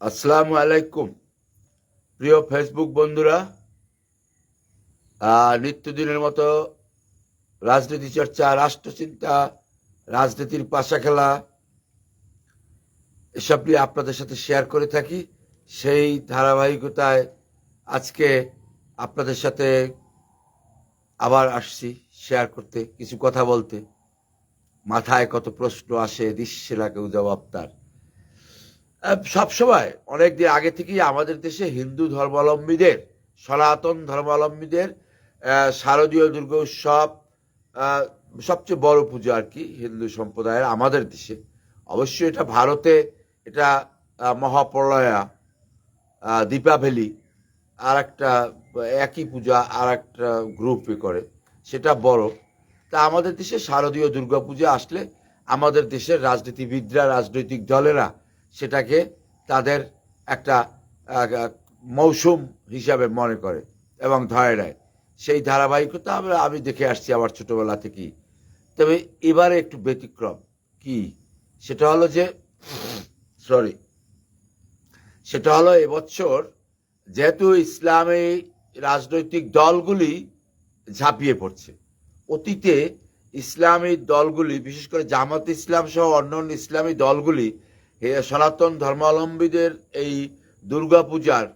আসসালামু আলাইকুম। প্রিয় ফেসবুক বন্ধুরা নিত্যদিনের মতো রাজনীতি চর্চা, রাষ্ট্রচিন্তা, রাজনীতির পাশা খেলা এসব নিয়ে আপনাদের সাথে শেয়ার করে থাকি। সেই ধারাবাহিকতায় আজকে আপনাদের সাথে আবার আসছি শেয়ার করতে, কিছু কথা বলতে। মাথায় কত প্রশ্ন আসে দিচ্ছে না কেউ জবাব তার। সব সময় অনেক দিন আগে থেকেই আমাদের দেশে হিন্দু ধর্মাবলম্বীদের সনাতন ধর্মাবলম্বীদের শারদীয় দুর্গা উৎসব সবচেয়ে বড় পুজো আর কি হিন্দু সম্প্রদায়ের আমাদের দেশে। অবশ্যই এটা ভারতে এটা মহাপ্রলয়া আহ, দীপাবলি আর একটা একই পূজা আর একটা গ্রুপে করে। সেটা বড়। তা আমাদের দেশে শারদীয় দুর্গাপূজা আসলে আমাদের দেশের রাজনীতিবিদরা রাজনৈতিক দলেরা সেটাকে তাদের একটা মৌসুম হিসাবে মনে করে এবং ধরে নেয়। সেই ধারাবাহিকতা আমরা, আমি দেখে আসছি আমার ছোটোবেলা থেকেই। তবে এবারে একটু ব্যতিক্রম। কি? সেটা হলো যে, সরি। সেটা হলো এবছর যেহেতু ইসলামী রাজনৈতিক দলগুলি ঝাঁপিয়ে পড়ছে, অতীতে ইসলামী দলগুলি, বিশেষ করে জামাত ইসলাম সহ অন্য ইসলামী দলগুলি এ সনাতন ধর্মাবলম্বীদের এই দুর্গাপূজার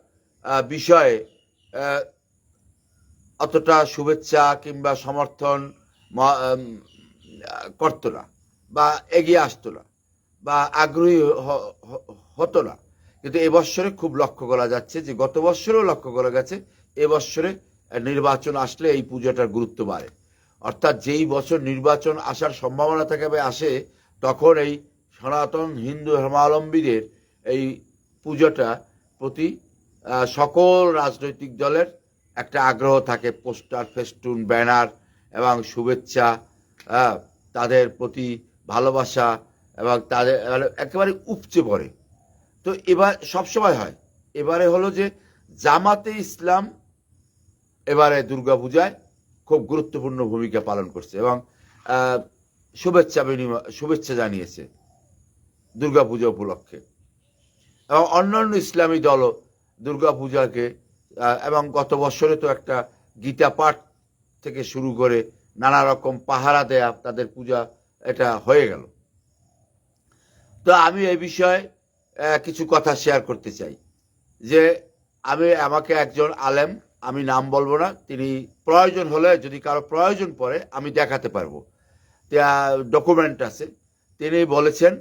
বিষয়ে অতটা শুভেচ্ছা কিংবা সমর্থন করতো না বা এগিয়ে আসতো না বা আগ্রহী হ- হ- হতো না। কিন্তু এবছরে খুব লক্ষ্য করা যাচ্ছে যে গত বছরেও লক্ষ্য করা গেছে এবছরে নির্বাচন আসলে এই পুজোটার গুরুত্ব বাড়ে। অর্থাৎ যেই বছর নির্বাচন আসার সম্ভাবনা থাকে আসে, তখন এই সনাতন হিন্দু ধর্মাবলম্বীদের এই পুজোটা প্রতি সকল রাজনৈতিক দলের একটা আগ্রহ থাকে। পোস্টার ফেস্টুন ব্যানার এবং শুভেচ্ছা আহ, তাদের প্রতি ভালোবাসা এবং তাদের মানে একেবারে উপচে পড়ে। তো এবার সবসময় হয়। এবারে হলো যে জামাতে ইসলাম এবারে দুর্গাপূজায় খুব গুরুত্বপূর্ণ ভূমিকা পালন করছে এবং শুভেচ্ছা বিনিময় শুভেচ্ছা জানিয়েছে। দুর্গাপূজা উপলক্ষে। এবং অন্যান্য ইসলামী দলও দুর্গাপূজাকে এবং গত বছরে তো একটা গীতা পাঠ থেকে শুরু করে নানা রকম পাহারা দেয়া তাদের পূজা এটা হয়ে গেল। তো আমি এই বিষয়ে কিছু কথা শেয়ার করতে চাই। যে আমি, আমাকে একজন আলেম, আমি নাম বলব না, তিনি প্রয়োজন হলে যদি কারও প্রয়োজন পড়ে আমি দেখাতে পারব। ডকুমেন্ট আছে। তিনি বলেছেন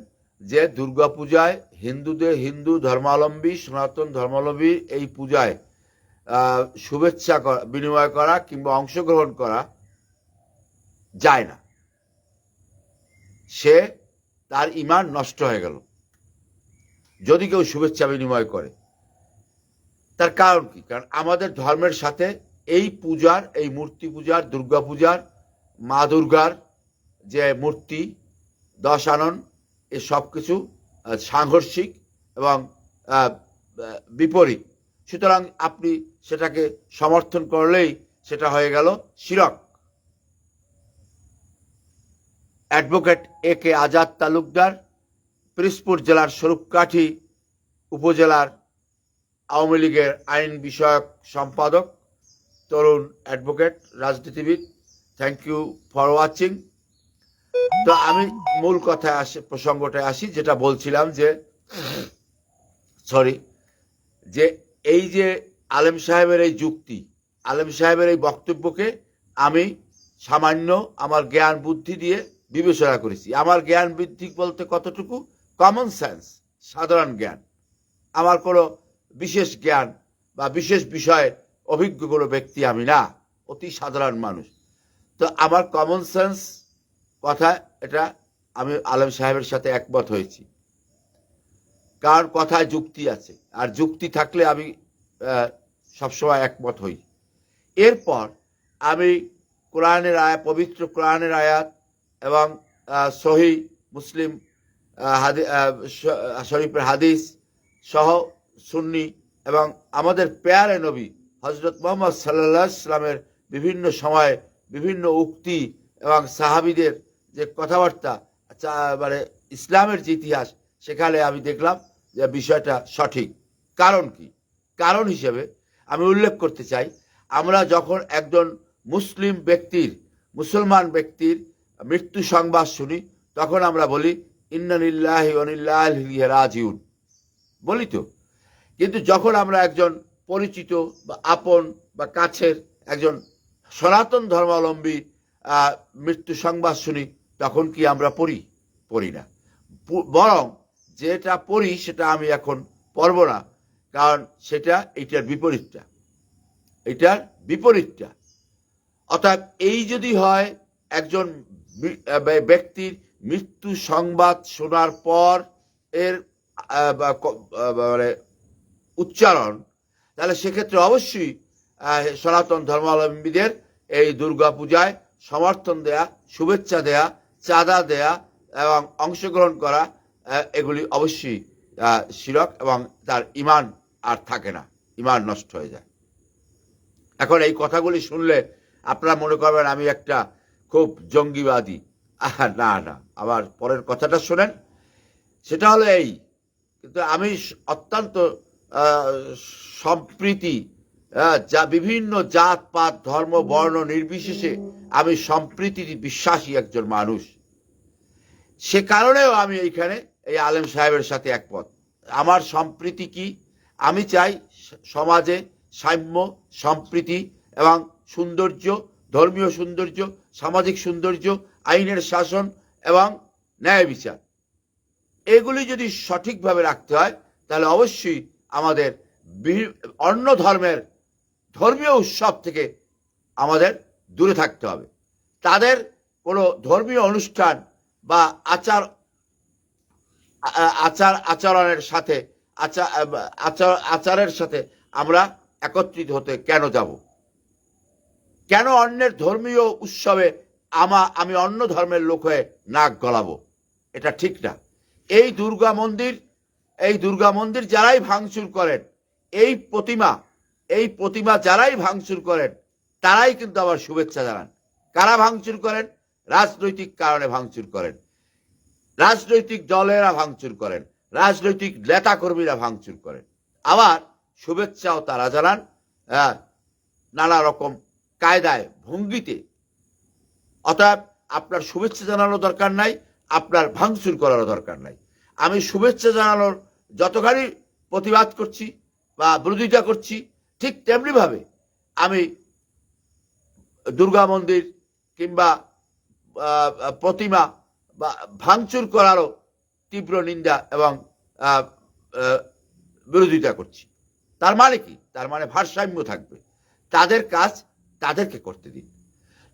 যে দুর্গাপূজায় হিন্দুদের হিন্দু ধর্মাবলম্বী, সনাতন ধর্মাবলম্বী এই পূজায় শুভেচ্ছা বিনিময় করা কিংবা অংশগ্রহণ করা যায় না। সে তার ইমান নষ্ট হয়ে গেল। যদি কেউ শুভেচ্ছা বিনিময় করে, তার কারণ কি? কারণ আমাদের ধর্মের সাথে এই পূজার, এই মূর্তি পূজার, দুর্গা পূজার, মা দুর্গার যে মূর্তি দশ আনন এ সব কিছু সাংঘর্ষিক এবং বিপরীত। সুতরাং আপনি সেটাকে সমর্থন করলেই সেটা হয়ে গেল শিরক। Advocate A K Azad Talukdar Pirojpur জেলার স্বরূপকাঠি উপজেলার আওয়ামী লীগের আইন বিষয়ক সম্পাদক, তরুণ অ্যাডভোকেট, রাজনীতিবিদ, থ্যাংক ইউ ফর ওয়াচিং। তো আমি মূল কথায় আসি, প্রসঙ্গটায় আসি, যেটা বলছিলাম যে সরি যে এই যে আলেম সাহেবের এই যুক্তি, আলেম সাহেবের এই বক্তব্যকে আমি সামান্য আমার জ্ঞান বুদ্ধি দিয়ে বিবেচনা করেছি। আমার জ্ঞান বৃদ্ধি বলতে কতটুকু? কমন সেন্স সাধারণ জ্ঞান। আমার কোনো বিশেষ জ্ঞান বা বিশেষ বিষয়ে অভিজ্ঞ কোনো ব্যক্তি আমি না, অতি সাধারণ মানুষ। তো আমার কমন সেন্স কথা, এটা আমি আলম সাহেবের সাথে একমত হয়েছি। কার কথায় যুক্তি আছে, আর যুক্তি থাকলে আমি সবসময় একমত হই। এরপর আমি কোরআনের আয়াত, পবিত্র কোরআনের আয়াত এবং সহি মুসলিম শরীফের হাদিস সহ সুন্নি এবং আমাদের পেয়ারে নবী হজরত মোহাম্মদ সাল্লাহ ইসলামের বিভিন্ন সময়ে বিভিন্ন উক্তি এবং সাহাবিদের যে কথাবার্তা চা- মানে ইসলামের যে ইতিহাস, সেখানে আমি দেখলাম যে বিষয়টা সঠিক। কারণ কি? কারণ হিসেবে আমি উল্লেখ করতে চাই, আমরা যখন একজন মুসলিম ব্যক্তির, মুসলমান ব্যক্তির মৃত্যু সংবাদ শুনি, তখন আমরা বলি ইন্নানিল্লাহি রাজিউন। বলি তো? কিন্তু যখন আমরা একজন পরিচিত বা আপন বা কাছের একজন সনাতন ধর্মাবলম্বী মৃত্যু সংবাদ শুনি তখন কি আমরা পড়ি? পড়ি না। বরং যেটা পড়ি সেটা আমি এখন পড়ব না, কারণ সেটা এটার বিপরীতটা। এটার বিপরীতটা। অর্থাৎ এই যদি হয়, একজন ব্যক্তির মৃত্যু সংবাদ শোনার পর এর মানে উচ্চারণ, তাহলে সেক্ষেত্রে অবশ্যই সনাতন ধর্মাবলম্বীদের এই দুর্গা পূজায় সমর্থন দেয়া, শুভেচ্ছা দেয়া চাঁদা দেয়া এবং অংশগ্রহণ করা এগুলি অবশ্যই শিরক এবং তার ইমান আর থাকে না। ইমান নষ্ট হয়ে যায়। এখন এই কথাগুলি শুনলে আপনারা মনে করবেন আমি একটা খুব জঙ্গিবাদী। না না, আবার পরের কথাটা শোনেন। সেটা হলো এই, কিন্তু আমি অত্যন্ত সম্প্রীতি যা বিভিন্ন জাত, পাত, ধর্ম, বর্ণ নির্বিশেষে আমি সম্প্রীতির বিশ্বাসী একজন মানুষ। সে কারণেও আমি এইখানে এই আলেম সাহেবের সাথে একমত। আমার সম্প্রীতি কি? আমি চাই সমাজে সাম্য, সম্প্রীতি এবং সৌন্দর্য, ধর্মীয় সৌন্দর্য, সামাজিক সৌন্দর্য, আইনের শাসন এবং ন্যায় বিচার। এগুলি যদি সঠিকভাবে রাখতে হয়, তাহলে অবশ্যই আমাদের অন্য ধর্মের ধর্মীয় উৎসব থেকে আমাদের দূরে থাকতে হবে। তাদের কোনো ধর্মীয় অনুষ্ঠান বা আচার আচার, আচরণের সাথে আচার আচার, আচারের সাথে আমরা একত্রিত হতে কেন যাব? কেন অন্যের ধর্মীয় উৎসবে আমা, আমি অন্য ধর্মের লোক হয়ে নাক গলাবো? এটা ঠিক না। এই দুর্গা মন্দির, এই দুর্গা মন্দির যারাই ভাঙচুর করেন, এই প্রতিমা এই প্রতিমা যারাই ভাঙচুর করেন, তারাই কিন্তু আবার শুভেচ্ছা জানান। কারা ভাঙচুর করেন? রাজনৈতিক কারণে ভাঙচুর করেন। রাজনৈতিক দলেরা ভাঙচুর করেন। রাজনৈতিক নেতাকর্মীরা ভাঙচুর করেন। আবার শুভেচ্ছাও তারা জানান। নানা রকম কায়দায়, ভঙ্গিতে। অতএব আপনার শুভেচ্ছা জানানোর দরকার নাই, আপনার ভাঙচুর করারও দরকার নাই। আমি শুভেচ্ছা জানানোর যতখানি প্রতিবাদ করছি বা বিরোধিতা করছি ঠিক তেমনিভাবে আমি দুর্গা মন্দির কিংবা প্রতিমা বা ভাঙচুর করারও তীব্র নিন্দা এবং বিরোধিতা করছি। তার মানে কি? তার মানে ভারসাম্য থাকবে। তাদের কাজ তাদেরকে করতে দিন।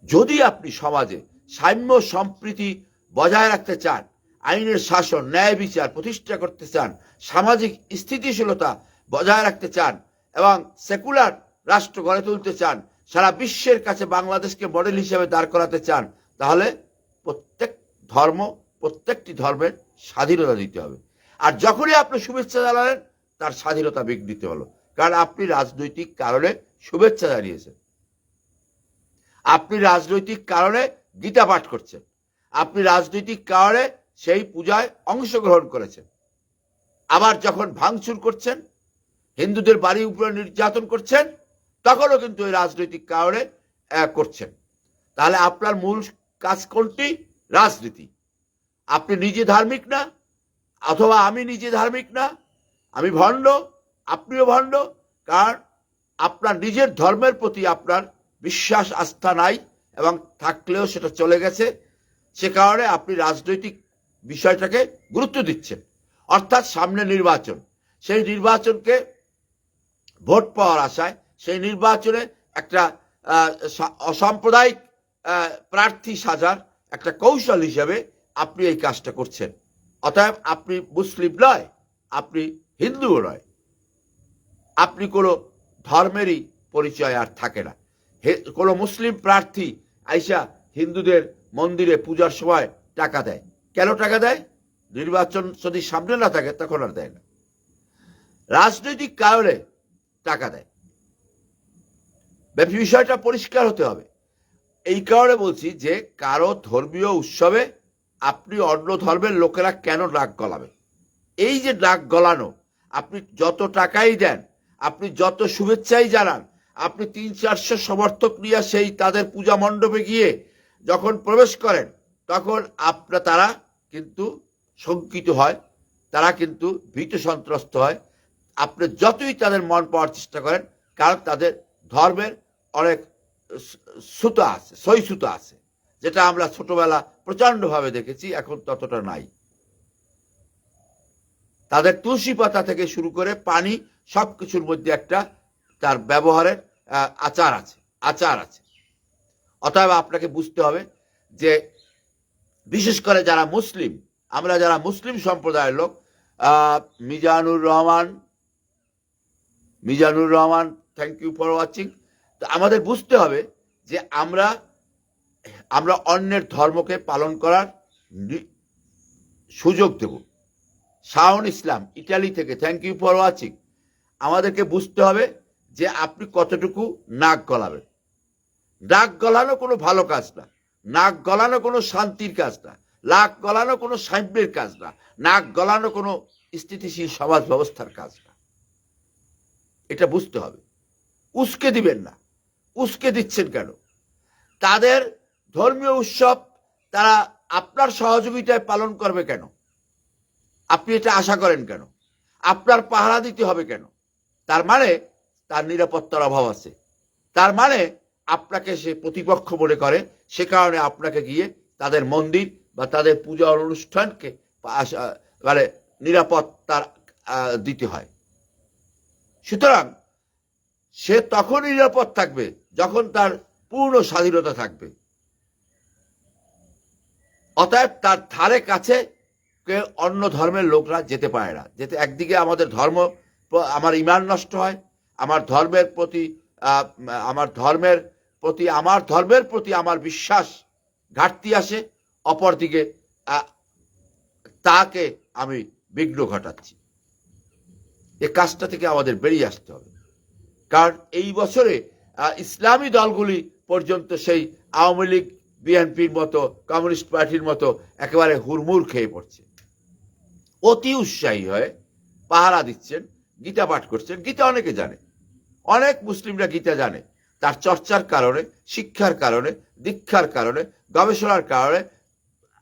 যদি আপনি সমাজে সাম্য সম্প্রীতি বজায় রাখতে চান, আইনের শাসন, ন্যায় বিচার প্রতিষ্ঠা করতে চান, সামাজিক স্থিতিশীলতা বজায় রাখতে চান এবং সেকুলার রাষ্ট্র গড়ে তুলতে চান, সারা বিশ্বের কাছে বাংলাদেশকে মডেল হিসেবে দাঁড় করাতে চান, তাহলে প্রত্যেক ধর্ম, প্রত্যেকটি ধর্মের স্বাধীনতা দিতে হবে। আর যখনই আপনি শুভেচ্ছা জানালেন, তার স্বাধীনতা বিঘ্নিত হলো। কারণ আপনি রাজনৈতিক কারণে শুভেচ্ছা জানিয়েছেন। আপনি রাজনৈতিক কারণে গীতা পাঠ করছেন। আপনি রাজনৈতিক কারণে সেই পূজায় অংশগ্রহণ করেছেন। আবার যখন ভাঙচুর করছেন হিন্দুদের বাড়ির উপরে নির্যাতন করছেন, তখনও কিন্তু ওই রাজনৈতিক কারণে করছেন। তাহলে আপনার মূল কাজ কোনটি? রাজনীতি। আপনি নিজে ধার্মিক না, অথবা আমি নিজে ধার্মিক না, আমি ভণ্ড, আপনিও ভণ্ড, কারণ আপনার নিজের ধর্মের প্রতি আপনার বিশ্বাস, আস্থা নাই এবং থাকলেও সেটা চলে গেছে। সে কারণে আপনি রাজনৈতিক বিষয়টাকে গুরুত্ব দিচ্ছেন। অর্থাৎ সামনে নির্বাচন। সেই নির্বাচনকে ভোট পাওয়ার আশায় সেই নির্বাচনে একটা অসাম্প্রদায়িক প্রার্থী সাজার একটা কৌশল হিসেবে আপনি এই কাজটা করছেন। অতএব আপনি মুসলিম নয়, আপনি হিন্দুও নয়। আপনি কোনো ধর্মেরই পরিচয় আর থাকে না। কোনো মুসলিম প্রার্থী আইসা হিন্দুদের মন্দিরে পূজার সময় টাকা দেয়। কেন টাকা দেয়? নির্বাচন যদি সামনে না থাকে, তখন আর দেয় না। রাজনৈতিক কারণে টাকা দেয়। বিষয়টা পরিষ্কার হতে হবে। এই কারণে বলছি যে, কারও ধর্মীয় উৎসবে আপনি অন্য ধর্মের লোকেরা কেন নাক গলাবে? এই যে ডাক গলানো, আপনি যত টাকাই দেন, আপনি যত শুভেচ্ছাই জানান, আপনি তিন চারশো সমর্থক নিয়ে সেই তাদের পূজা মণ্ডপে গিয়ে যখন প্রবেশ করেন, তখন আপনার তারা কিন্তু শঙ্কিত হয়, তারা কিন্তু ভীত সন্ত্রস্ত হয় আপনি যতই তাদের মন পাওয়ার চেষ্টা করেন, কারণ তাদের ধর্মের অনেক সুতো আছে, সই সুতো আছে, যেটা আমরা ছোটবেলা প্রচন্ডভাবে দেখেছি, এখন ততটা নাই। তাদের তুলসী পাতা থেকে শুরু করে পানি সব কিছুর মধ্যে একটা তার ব্যবহারের আচার আছে আচার আছে। অতএব আপনাকে বুঝতে হবে যে বিশেষ করে যারা মুসলিম, আমরা যারা মুসলিম সম্প্রদায়ের লোক Mizanur Rahman Mizanur Rahman thank you for watching তো আমাদের বুঝতে হবে যে আমরা আমরা অন্যের ধর্মকে পালন করার সুযোগ দেব। শাওন ইসলাম, ইটালি থেকে থ্যাংক ইউ ফর ওয়াচিং আমাদেরকে বুঝতে হবে যে আপনি কতটুকু নাক গলাবেন। নাক গলানো কোনো ভালো কাজ না। নাক গলানো কোনো শান্তির কাজ না। নাক গলানো কোনো সাম্যের কাজ না। নাক গলানো কোনো স্থিতিশীল সমাজ ব্যবস্থার কাজ না। এটা বুঝতে হবে। উস্কে দিবেন না। উস্কে দিচ্ছেন কেন? তাদের ধর্মীয় উৎসব তারা আপনার সহযোগিতায় পালন করবে কেন? আপনি এটা আশা করেন কেন? আপনার পাহারা দিতে হবে কেন? তার মানে তার নিরাপত্তার অভাব আছে। তার মানে আপনাকে সে প্রতিপক্ষ মনে করে, সে কারণে আপনাকে গিয়ে তাদের মন্দির বা তাদের পূজা অনুষ্ঠানকে মানে নিরাপত্তার দিতে হয়। সুতরাং সে তখন নিরাপদ থাকবে, যখন তার পূর্ণ স্বাধীনতা থাকবে। অতএব তার ধারে কাছে অন্য ধর্মের লোকরা যেতে পারে না। যেতে একদিকে আমাদের ধর্ম, আমার ইমান নষ্ট হয়, আমার ধর্মের প্রতি আমার ধর্মের প্রতি, আমার ধর্মের প্রতি আমার বিশ্বাস ঘাটতি আসে, অপরদিকে তাকে আমি বিঘ্ন ঘটাচ্ছি। এ কাজটা থেকে আমাদের বেরিয়ে আসতে হবে। কারণ এই বছরে ইসলামী দলগুলি পর্যন্ত সেই আওয়ামী লীগ, বিএনপির মতো, কমিউনিস্ট পার্টির মতো একেবারে হুড়মুড় খেয়ে পড়ছে। অতি উৎসাহী হয়ে পাহারা দিচ্ছেন, গীতা পাঠ করছেন। গীতা অনেকে জানে। অনেক মুসলিমরা গীতা জানে। তার চর্চার কারণে, শিক্ষার কারণে, দীক্ষার কারণে, গবেষণার কারণে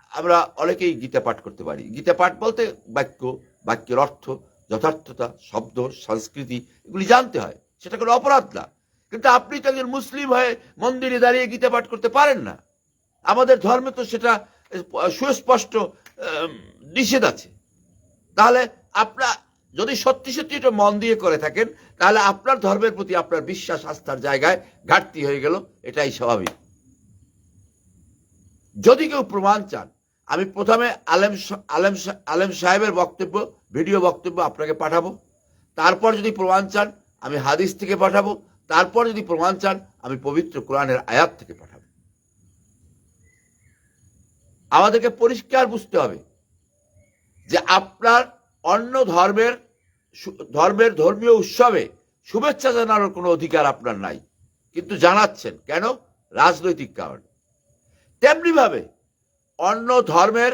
আমরা অনেকেই গীতা পাঠ করতে পারি। গীতা পাঠ বলতে বাক্য, বাক্যের অর্থ যথার্থতা, শব্দ, সংস্কৃতি এগুলি জানতে হয়। সেটা কোনো অপরাধ না। কিন্তু আপনি তো একজন মুসলিম হয়ে মন্দিরে দাঁড়িয়ে গীতা পাঠ করতে পারেন না। আমাদের ধর্মে তো সেটা সুস্পষ্ট নিষেধ আছে। তাহলে আপনার, যদি সত্যি সত্যি এটা মন দিয়ে করে থাকেন, তাহলে আপনার ধর্মের প্রতি আপনার বিশ্বাস, আস্থার জায়গায় ঘাটতি হয়ে গেল। এটাই স্বাভাবিক। যদি কেউ প্রমাণ চান আমি প্রথমে আলেম আলেম আলেম সাহেবের বক্তব্য, ভিডিও বক্তব্য আপনাকে পাঠাবো। তারপর যদি প্রমাণ চান, আমি হাদিস থেকে পাঠাবো। তারপর যদি প্রমাণ চান, আমি পবিত্র কোরআনের আয়াত থেকে পাঠাবো। আমাদেরকে পরিষ্কার বুঝতে হবে যে আপনার অন্য ধর্মের ধর্মের ধর্মীয় উৎসবে শুভেচ্ছা জানানোর কোনো অধিকার আপনার নাই। কিন্তু জানাচ্ছেন। কেন? রাজনৈতিক কারণে। তেমনি ভাবে অন্য ধর্মের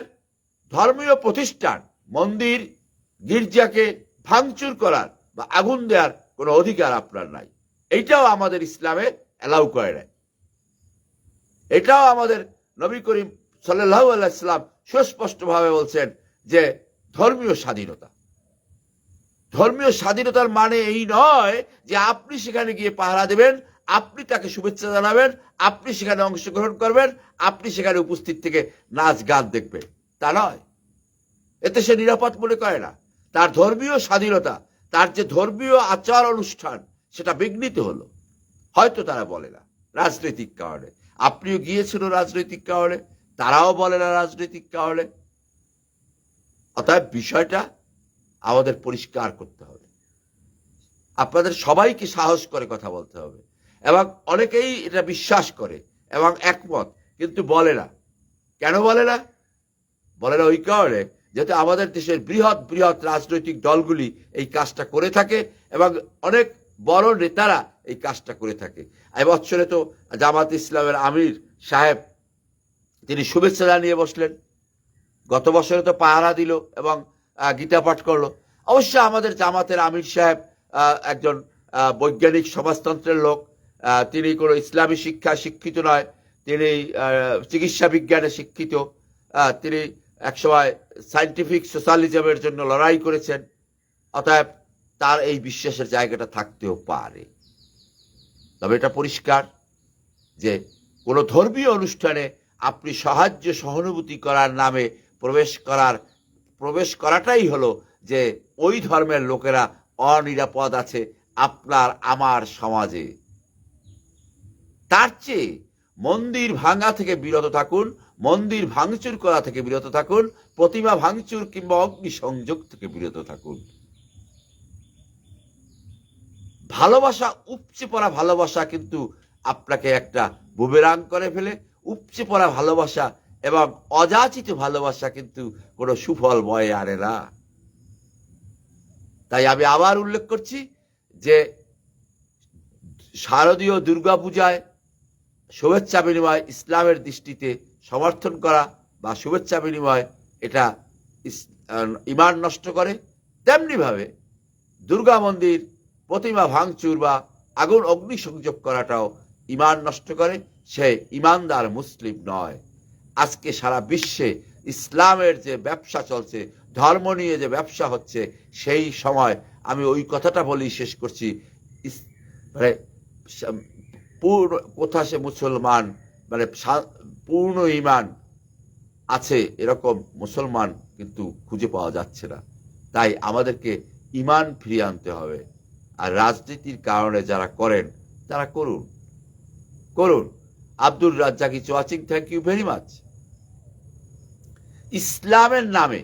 ধর্মীয় প্রতিষ্ঠান, মন্দির, গির্জাকে ভাঙচুর করার বা আগুন দেওয়ার কোনো অধিকার আপনার নাই। এইটাও আমাদের ইসলামে অ্যালাউ করে নাই। এটাও আমাদের নবী করিম সাল্লাহ আলাইসাল্লাম সুস্পষ্টভাবে বলছেন যে ধর্মীয় স্বাধীনতা। ধর্মীয় স্বাধীনতার মানে এই নয় যে আপনি সেখানে গিয়ে পাহারা দেবেন আপনি তাকে শুভেচ্ছা জানাবেন, আপনি সেখানে অংশগ্রহণ করবেন, আপনি সেখানে উপস্থিত থেকে নাচ গান দেখবেন। তা নয়। এতে সে নিরাপদ মনে করে না। তার ধর্মীয় স্বাধীনতা, তার যে ধর্মীয় আচার অনুষ্ঠান, সেটা বিঘ্নিত হলো। হয়তো তারা বলে না, রাজনৈতিক কারণে। আপনিও গিয়েছিল রাজনৈতিক কারণে, তারাও বলে না রাজনৈতিক কারণে। অতএব বিষয়টা আমাদের পরিষ্কার করতে হবে। আপনাদের সবাইকে সাহস করে কথা বলতে হবে। এবং অনেকেই এটা বিশ্বাস করে এবং একমত, কিন্তু বলে না। কেন বলে না? বলে না ওই কারণে যাতে আমাদের দেশের বৃহৎ বৃহৎ রাজনৈতিক দলগুলি এই কাজটা করে থাকে এবং অনেক বড় নেতারা এই কাজটা করে থাকে। এই বছরে তো জামাত ইসলামের আমির সাহেব, তিনি শুভেচ্ছা জানিয়ে বসলেন। গত বছরে তো পাহারা দিল এবং গীতা পাঠ করল। অবশ্য আমাদের জামাতের আমির সাহেব একজন বৈজ্ঞানিক সমাজতন্ত্রের লোক। তিনি কোনো ইসলামী শিক্ষা শিক্ষিত নয়, তিনি চিকিৎসা বিজ্ঞানে শিক্ষিত। তিনি একসময় সায়েন্টিফিক সোশ্যালিজমের জন্য লড়াই করেছেন, অতএব তার এই বিশ্বাসের জায়গাটা থাকতেও পারে। তবে এটা পরিষ্কার যে কোনো ধর্মীয় অনুষ্ঠানে আপনি সাহায্য সহানুভূতি করার নামে প্রবেশ করার, প্রবেশ করাটাই হলো যে ওই ধর্মের লোকেরা অনিরাপদ আছে আপনার, আমার সমাজে। তার চেয়ে মন্দির ভাঙা থেকে বিরত থাকুন, মন্দির ভাঙচুর করা থেকে বিরত থাকুন, প্রতিমা ভাঙচুর কিংবা অগ্নিসংযোগ থেকে বিরত থাকুন। ভালোবাসা, উপচে পড়া ভালোবাসা কিন্তু আপনাকে একটা বুবেরাং করে ফেলে। উপচে পড়া ভালোবাসা এবং অযাচিত ভালোবাসা কিন্তু কোনো সুফল বয়ে আনে না। তাই আমি আবার উল্লেখ করছি যে শারদীয় দুর্গাপূজায় শুভেচ্ছা বিনিময় ইসলামের দৃষ্টিতে সমর্থন করা বা শুভেচ্ছা বিনিময় এটা ইমান নষ্ট করে, তেমনিভাবে দুর্গা মন্দির প্রতিমা ভাঙচুর বা আগুন অগ্নিসংযোগ করাটাও ইমান নষ্ট করে, সে ইমানদার মুসলিম নয়। আজকে সারা বিশ্বে ইসলামের যে ব্যবসা চলছে, ধর্ম নিয়ে যে ব্যবসা হচ্ছে, সেই সময় আমি ওই কথাটা বলি শেষ করছি। মানে পূর্ণ, কোথা সে মুসলমান মানে পূর্ণ ইমান আছে এরকম মুসলমান কিন্তু খুঁজে পাওয়া যাচ্ছে না। তাই আমাদেরকে ইমান ফিরিয়ে আনতে হবে। আর রাজনীতির কারণে যারা করেন, তারা করুন। করুন। Abdul Razzak is watching thank you very much ইসলামের নামে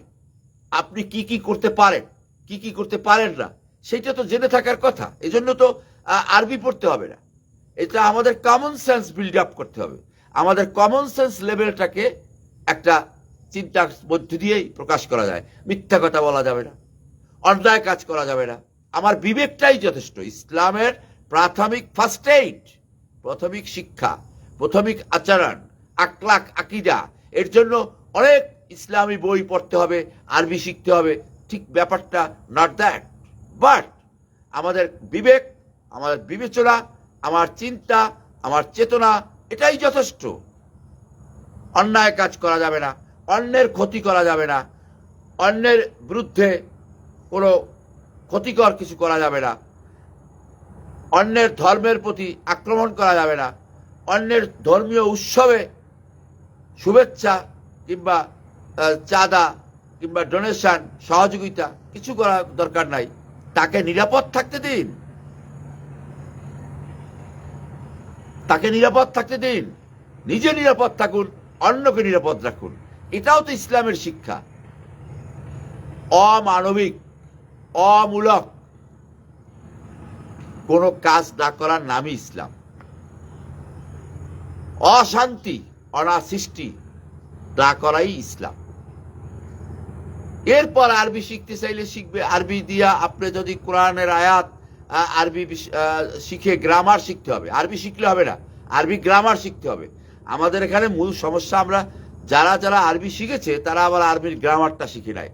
আপনি কি কি করতে পারেন, কি কি করতে পারেন না, সেটা তো জেনে থাকার কথা। এজন্য তো আরবি পড়তে হবে না। এটা আমাদের কমন সেন্স বিল্ড আপ করতে হবে। আমাদের কমন সেন্স লেভেলটাকে একটা চিন্তার মধ্য দিয়েই প্রকাশ করা যায়। মিথ্যা কথা বলা যাবে না। অন্যায় কাজ করা যাবে না। আমার বিবেকটাই যথেষ্ট। ইসলামের প্রাথমিক ফার্স্ট এইড প্রাথমিক শিক্ষা, প্রাথমিক আচরণ আকলাক আকিদা, এর জন্য অনেক ইসলামী বই পড়তে হবে, আরবি শিখতে হবে। ঠিক ব্যাপারটা নট দ্যাট বাট আমাদের বিবেক, আমাদের বিবেচনা আমার চিন্তা, আমার চেতনা, এটাই যথেষ্ট। অন্যায় কাজ করা যাবে না, অন্যের ক্ষতি করা যাবে না, অন্যের বিরুদ্ধে কোনো ক্ষতিকর কিছু করা যাবে না, অন্যের ধর্মের প্রতি আক্রমণ করা যাবে না, অন্যের ধর্মীয় উৎসবে শুভেচ্ছা কিংবা চাঁদা কিংবা ডোনেশন সহযোগিতা কিছু করা দরকার নাই। তাকে নিরাপদ থাকতে দিন। তাকে নিরাপদ থাকতে দিন। নিজে নিরাপদ থাকুন, অন্যকে নিরাপদ রাখুন। এটাও তো ইসলামের শিক্ষা। অমানবিক, অমূলক। কোনো কাজ না করার নামই ইসলাম। অশান্তি, অনাসৃষ্টি না করাই ইসলাম। এরপর আরবি শিখতে চাইলে শিখবে। আরবি দিয়া আপনি যদি কোরআনের আয়াত আরবি শিখে গ্রামার শিখতে হবে। আরবি শিখলে হবে না। আরবি গ্রামার শিখতে হবে। আমাদের এখানে মূল সমস্যা আমরা যারা যারা আরবি শিখেছে, তারা আবার আরবির গ্রামারটা শিখে নেয়।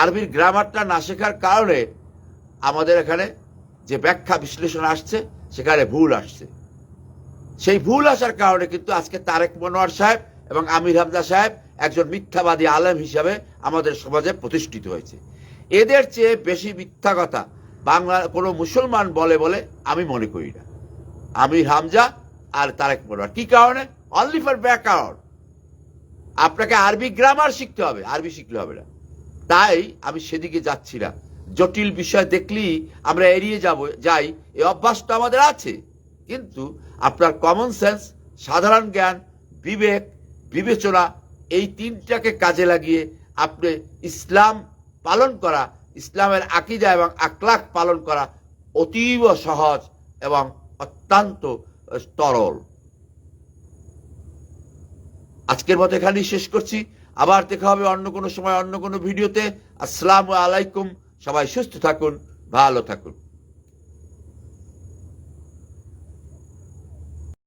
আরবির গ্রামারটা না শেখার কারণে আমাদের এখানে যে ব্যাখ্যা বিশ্লেষণ আসছে, সেখানে ভুল আসছে। সেই ভুল আসার কারণে কিন্তু আজকে তারেক মনোয়ার সাহেব এবং আমির হামজা সাহেব একজন মিথ্যাবাদী আলেম হিসাবে আমাদের সমাজে প্রতিষ্ঠিত হয়েছে। এদের চেয়ে বেশি মিথ্যা কথা বাংলা কোনো মুসলমান বলে বলে আমি মনে করি না। আমি হামজা আর তারেক মনোয়ার কি কারণে? অনলি ফর ব্যাকআউট আপনাকে আরবি গ্রামার শিখতে হবে, আরবি শিখলে হবে না। তাই আমি সেদিকে যাচ্ছি না। জটিল বিষয় দেখলেই আমরা এড়িয়ে যাব, যাই। এই অভ্যাসটা আমাদের আছে। কিন্তু আপনার কমন সেন্স সাধারণ জ্ঞান, বিবেক, বিবেচনা, এই তিনটাকে কাজে লাগিয়ে আপনি ইসলাম পালন করা ইসলামের আকিদা এবং আকলাক পালন করা অতীব সহজ এবং অত্যন্ত তরল। আজকের মতো এখানেই শেষ করছি। আবার দেখা হবে অন্য কোনো সময়, অন্য কোনো ভিডিওতে। আসসালামু আলাইকুম। সবাই সুস্থ থাকুন, ভালো থাকুন।